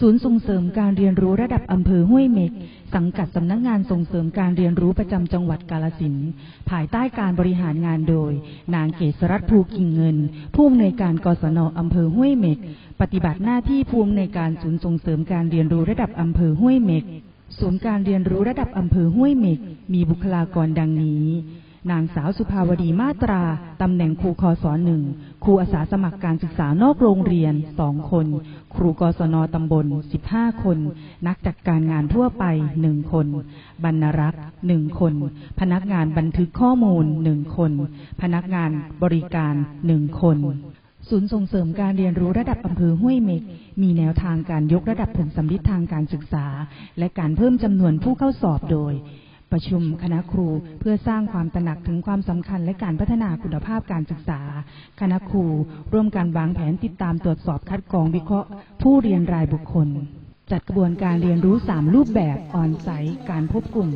ศูนย์ส่งเสริมการเรียนรู้ระดับอำเภอห้วยเม็ก สังกัดสำนักงานส่งเสริมการเรียนรู้ประจำจังหวัดกาลสินภายใต้การบริหารงานโดย นางเกษรัตน์ภูกิ่งเงิน ผู้อำนวยการกศนอำเภอห้วยเม็ก ปฏิบัติหน้าที่ผู้อำนวยการศูนย์ส่งเสริมการเรียนรู้ระดับอำเภอห้วยเม็กศูนย์การเรียนรู้ระดับอำเภอห้วยเม็ก มีบุคลากรดังนี้ นางสาวสุภาวดีมาตรา ตำแหน่งครูคอสอหนึ่งครูอาสาสมัครการศึกษานอกโรงเรียนสองคน ครูกศนตำบลสิบห้าคน นักจัดการงานทั่วไปหนึ่งคน บรรณรักษ์หนึ่งคน พนักงานบันทึกข้อมูลหนึ่งคน พนักงานบริการหนึ่งคนศูนย์ส่งเสริมการเรียนรู้ระดับอำเภอห้วยเม็ก มีแนวทางการยกระดับผลสำลิดทางการศึกษา และการเพิ่มจำนวนผู้เข้าสอบโดย ประชุมคณะครูเพื่อสร้างความตระหนักถึงความสำคัญและการพัฒนาคุณภาพการศึกษา คณะครูร่วมกันวางแผนติดตามตรวจสอบคัดกรองวิเคราะห์ ผู้เรียนรายบุคคล จัดกระบวนการเรียนรู้ 3 รูปแบบออนไซต์การพบกลุ่ม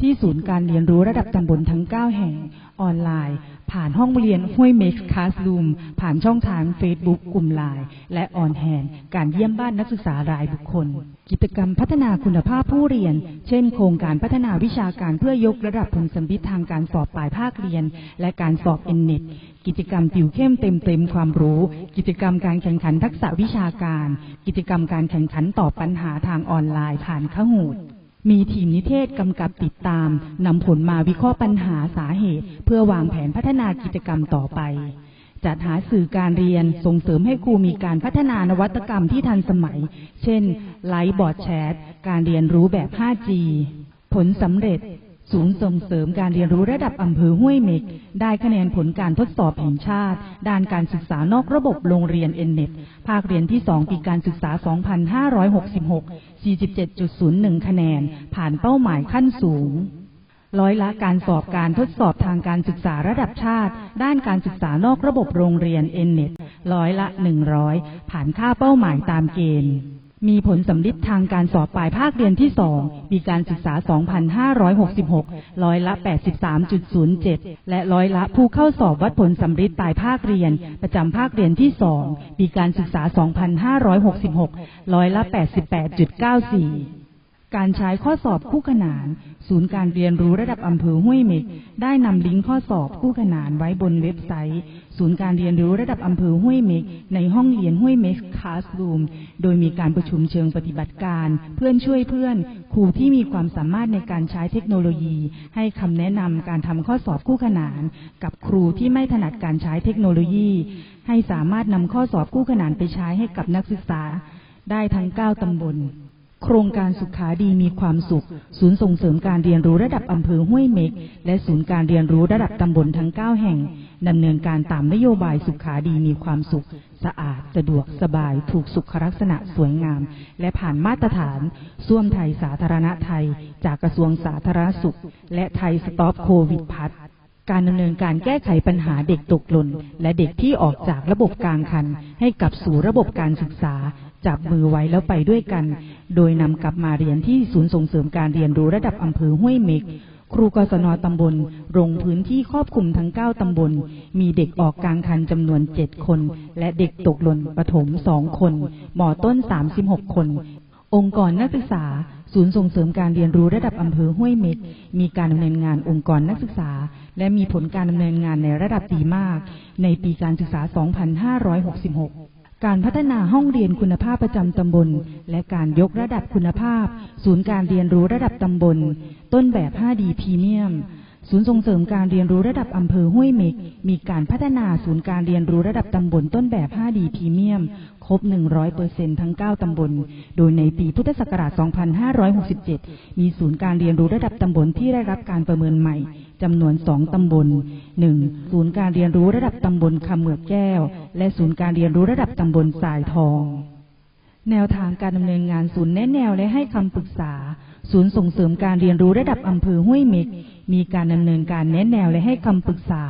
ที่ศูนย์การเรียนรู้ระดับตำบลทั้ง 9 แห่งออนไลน์ ผ่านห้องเรียนห้วยเม็กคลาสลูมผ่านช่องทาง Facebook กลุ่มไลน์และออนแฮนการเยี่ยมบ้านนักศึกษารายบุคคล กิจกรรมพัฒนาคุณภาพผู้เรียน เช่น โครงการพัฒนาวิชาการเพื่อยกระดับผลสัมฤทธิ์ทางการสอบปลายภาคเรียน และการสอบเอ็นเน็ตกิจกรรมติวเข้มเต็มเต็มความรู้ กิจกรรมการแข่งขันทักษะวิชาการ กิจกรรมการแข่งขันตอบปัญหาทางออนไลน์ผ่านข้หูด มีทีมนิเทศกำกับติดตามนำผลมาวิเคราะห์ปัญหาสาเหตุ เพื่อวางแผนพัฒนากิจกรรมต่อไป จัดหาสื่อการเรียนส่งเสริมให้ครูมีการพัฒนานวัตกรรมที่ทันสมัย เช่น ไลฟ์บอร์ดแชท การเรียนรู้แบบ 5G ผลสำเร็จ ศูนย์ส่งเสริมการเรียนรู้ระดับอำเภอห้วยเม็ก ได้คะแนนผลการทดสอบแห่งชาติ ด้านการศึกษานอกระบบโรงเรียนเอ็นเน็ตภาคเรียนที่ 2 ปีการศึกษา 2566 47.01 คะแนน ผ่านเป้าหมายขั้นสูงร้อยละการสอบการทดสอบทางการศึกษาระดับชาติ ด้านการศึกษานอกระบบโรงเรียนเอ็นเน็ตร้อยละ 100 ผ่านค่าเป้าหมายตามเกณฑ์ มีผลสำลิดทางการสอบปลายภาคเรียนที่ 2 ปีการศึกษา 2566 ร้อยละ 83.07 และร้อยละผู้เข้าสอบวัดผลสำลิดปลายภาคเรียน ประจำภาคเรียนที่ 2 ปีการศึกษา 2566 ร้อยละ 88.94 การใช้ข้อสอบคู่ขนาน ศูนย์การเรียนรู้ระดับอำเภอห้วยเม็กได้นำลิงก์ข้อสอบคู่ขนานไว้บนเว็บไซต์ ศูนย์การเรียนรู้ระดับอำเภอห้วยเม็กในห้องเรียนห้วยเม็กคลาสรูมโดยมีการประชุมเชิงปฏิบัติการ เพื่อนช่วยเพื่อน ครูที่มีความสามารถในการใช้เทคโนโลยี ให้คำแนะนำการทำข้อสอบคู่ขนาน กับครูที่ไม่ถนัดการใช้เทคโนโลยี ให้สามารถนำข้อสอบคู่ขนานไปใช้ให้กับนักศึกษา ได้ทั้ง 9 ตำบล โครงการสุขาดีมีความสุข ศูนย์ส่งเสริมการเรียนรู้ระดับอำเภอห้วยเม็ก และศูนย์การเรียนรู้ระดับตำบลทั้ง 9 แห่งดำเนินการตามนโยบายสุขาดีมีความสุข สะอาด สะดวกสบาย ถูกสุขลักษณะสวยงาม และผ่านมาตรฐานส้วมไทยสาธารณไทย จากกระทรวงสาธารณสุข และไทยสต็อปโควิดพัฒ การดำเนินการแก้ไขปัญหาเด็กตกหล่น และเด็กที่ออกจากระบบกลางคัน ให้กลับสู่ระบบการศึกษา จับมือไว้แล้วไปด้วยกัน โดยนำกลับมาเรียนที่ศูนย์ส่งเสริมการเรียนรู้ระดับอำเภอห้วยเม็กครูกศนตำบลลงพื้นที่ครอบคลุมทั้ง 9 ตำบล มีเด็กออกกลางคันจำนวน 7 คน และเด็กตกหล่นประถม 2 คน หมอต้น 36 คน องค์กรนักศึกษา ศูนย์ส่งเสริมการเรียนรู้ระดับอำเภอห้วยเม็ก มีการดำเนินงานองค์กรนักศึกษา และมีผลการดำเนินงานในระดับดีมาก ในปีการศึกษา 2566การพัฒนาห้องเรียนคุณภาพประจำตำบล และการยกระดับคุณภาพ ศูนย์การเรียนรู้ระดับตำบล ต้นแบบ 5D พรีเมียม ศูนย์ส่งเสริมการเรียนรู้ระดับอำเภอห้วยเม็ก มีการพัฒนาศูนย์การเรียนรู้ระดับตำบลต้นแบบ 5D พรีเมียม ครบ 100%ทั้ง 9 ตำบล โดยในปีพุทธศักราช 2567 มีศูนย์การเรียนรู้ระดับตำบลที่ได้รับการประเมินใหม่จำนวน 2 ตำบล 1. ศูนย์การเรียนรู้ระดับตำบลคำเหมือกแก้ว และศูนย์การเรียนรู้ระดับตำบลสายทอง แนวทางการดำเนินงานศูนย์แนะแนวและให้คำปรึกษา ศูนย์ส่งเสริมการเรียนรู้ระดับอำเภอห้วยเม็ก มีการดำเนินการแนะแนวและให้คำปรึกษา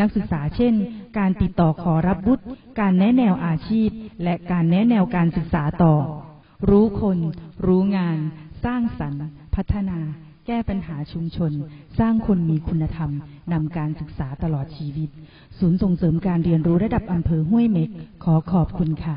นักศึกษาเช่น การติดต่อขอรับวุฒิการแนะแนวอาชีพ และการแนะแนวการศึกษาต่อ รู้คน รู้งาน สร้างสรรค์ พัฒนา แก้ปัญหาชุมชน สร้างคนมีคุณธรรมนำการศึกษาตลอดชีวิต ศูนย์ส่งเสริมการเรียนรู้ระดับอำเภอห้วยเม็ก ขอขอบคุณค่ะ